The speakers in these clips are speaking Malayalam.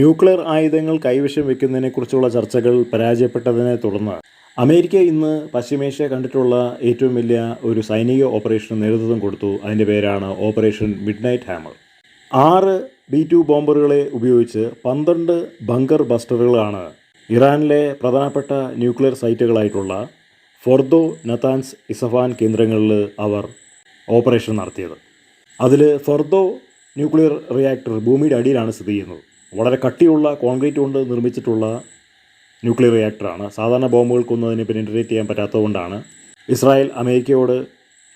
ന്യൂക്ലിയർ ആയുധങ്ങൾ കൈവശം വെക്കുന്നതിനെക്കുറിച്ചുള്ള ചർച്ചകൾ പരാജയപ്പെട്ടതിനെ തുടർന്ന് അമേരിക്ക ഇന്ന് പശ്ചിമേഷ്യ കണ്ടിട്ടുള്ള ഏറ്റവും വലിയ ഒരു സൈനിക ഓപ്പറേഷൻ നേതൃത്വം കൊടുത്തു. അതിന്റെ പേരാണ് ഓപ്പറേഷൻ മിഡ് നൈറ്റ് ഹാമർ. ആറ് ബി ടു ബോംബറുകളെ ഉപയോഗിച്ച് പന്ത്രണ്ട് ബങ്കർ ബസ്റ്ററുകളാണ് ഇറാനിലെ പ്രധാനപ്പെട്ട ന്യൂക്ലിയർ സൈറ്റുകളായിട്ടുള്ള ഫോർദോ നത്താൻസ് ഇസഫാൻ കേന്ദ്രങ്ങളിൽ അവർ ഓപ്പറേഷൻ നടത്തിയത്. അതിൽ ഫോർദോ ന്യൂക്ലിയർ റിയാക്ടർ ഭൂമിയുടെ അടിയിലാണ് സ്ഥിതി ചെയ്യുന്നത്. വളരെ കട്ടിയുള്ള കോൺക്രീറ്റ് കൊണ്ട് നിർമ്മിച്ചിട്ടുള്ള ന്യൂക്ലിയർ റിയാക്ടറാണ്. സാധാരണ ബോംബുകൾക്കൊന്നും അതിനെ പെനിട്രേറ്റ് ചെയ്യാൻ പറ്റാത്തതുകൊണ്ടാണ്. ഇസ്രായേൽ അമേരിക്കയോട്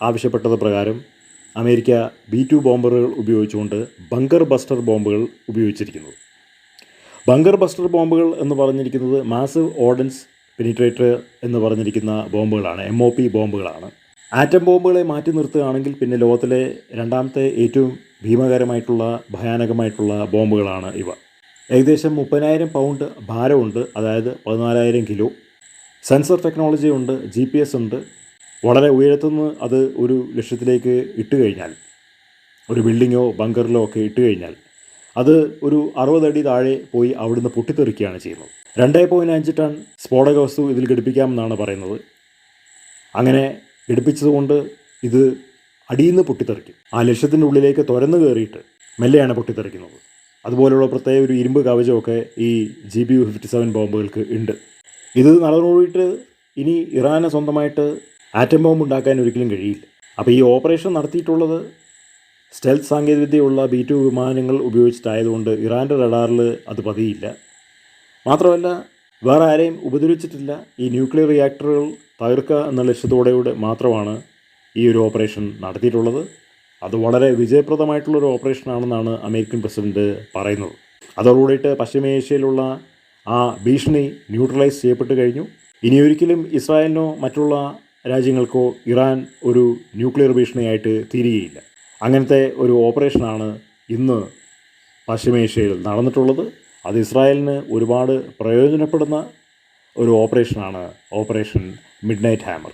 ആവശ്യപ്പെട്ടത് പ്രകാരം അമേരിക്ക ബി ടു ബോംബറുകൾ ഉപയോഗിച്ചുകൊണ്ട് ബങ്കർ ബസ്റ്റർ ബോംബുകൾ ഉപയോഗിച്ചിരിക്കുന്നത്. ബങ്കർ ബസ്റ്റർ ബോംബുകൾ എന്ന് പറഞ്ഞിരിക്കുന്നത് മാസീവ് ഓർഡൻസ് പെനിട്രേറ്റർ എന്ന് പറഞ്ഞിരിക്കുന്ന ബോംബുകളാണ് എം ഒ പി ബോംബുകളാണ്. ആറ്റം ബോംബുകളെ മാറ്റി നിർത്തുകയാണെങ്കിൽ പിന്നെ ലോകത്തിലെ രണ്ടാമത്തെ ഏറ്റവും ഭീമകരമായിട്ടുള്ള ഭയാനകമായിട്ടുള്ള ബോംബുകളാണ് ഇവ. ഏകദേശം മുപ്പതിനായിരം പൗണ്ട് ഭാരമുണ്ട്. അതായത് പതിനാലായിരം കിലോ. സെൻസർ ടെക്നോളജി ഉണ്ട് ജി പി എസ് ഉണ്ട്. വളരെ ഉയരത്തുനിന്ന് അത് ഒരു ലക്ഷ്യത്തിലേക്ക് ഇട്ട് കഴിഞ്ഞാൽ ഒരു ബിൽഡിങ്ങോ ബങ്കറിലോ ഒക്കെ ഇട്ട് കഴിഞ്ഞാൽ അത് ഒരു അറുപതടി താഴെ പോയി അവിടുന്ന് പൊട്ടിത്തെറിക്കുകയാണ് ചെയ്യുന്നത്. രണ്ടേ പോയിന്റ് അഞ്ച് ടൺ സ്ഫോടക വസ്തു ഇതിൽ ഘടിപ്പിക്കാമെന്നാണ് പറയുന്നത്. അങ്ങനെ ഘടിപ്പിച്ചതുകൊണ്ട് ഇത് അടിയിൽ നിന്ന് പൊട്ടിത്തെറിക്കും. ആ ലക്ഷ്യത്തിന്റെ ഉള്ളിലേക്ക് തുരന്നു കയറിയിട്ട് മെല്ലെയാണ് പൊട്ടിത്തെറിക്കുന്നത്. അതുപോലെയുള്ള പ്രത്യേക ഒരു ഇരുമ്പ് കവചമൊക്കെ ഈ G B U fifty seven ബോംബുകൾക്ക് ഉണ്ട്. ഇത് നടന്നുകൂടിയിട്ട് ഇനി ഇറാന് സ്വന്തമായിട്ട് ആറ്റം ബോംബ് ഉണ്ടാക്കാൻ ഒരിക്കലും കഴിയില്ല. അപ്പോൾ ഈ ഓപ്പറേഷൻ നടത്തിയിട്ടുള്ളത് സ്റ്റെൽത്ത് സാങ്കേതികവിദ്യയുള്ള ബി ടു വിമാനങ്ങൾ ഉപയോഗിച്ചിട്ടായതുകൊണ്ട് ഇറാന്റെ റഡാറിൽ അത് പതിയില്ല. മാത്രമല്ല വേറെ ആരെയും ഉപദ്രവിച്ചിട്ടില്ല. ഈ ന്യൂക്ലിയർ റിയാക്ടറുകൾ തകർക്കുക എന്ന ലക്ഷ്യത്തോടെയൂടെ മാത്രമാണ് ഈ ഒരു ഓപ്പറേഷൻ നടത്തിയിട്ടുള്ളത്. അത് വളരെ വിജയപ്രദമായിട്ടുള്ളൊരു ഓപ്പറേഷനാണെന്നാണ് അമേരിക്കൻ പ്രസിഡന്റ് പറയുന്നത്. അതോടുകൂടിയിട്ട് പശ്ചിമേഷ്യയിലുള്ള ആ ഭീഷണി ന്യൂട്രലൈസ് ചെയ്യപ്പെട്ട് കഴിഞ്ഞു. ഇനിയൊരിക്കലും ഇസ്രായേലിനോ മറ്റുള്ള രാജ്യങ്ങൾക്കോ ഇറാൻ ഒരു ന്യൂക്ലിയർ ഭീഷണിയായിട്ട് തീരുകയില്ല. അങ്ങനത്തെ ഒരു ഓപ്പറേഷനാണ് ഇന്ന് പശ്ചിമേഷ്യയിൽ നടന്നിട്ടുള്ളത്. അത് ഇസ്രായേലിന് ഒരുപാട് പ്രയോജനപ്പെടുന്ന ഒരു ഓപ്പറേഷനാണ് ഓപ്പറേഷൻ മിഡ് നൈറ്റ് ഹാമർ.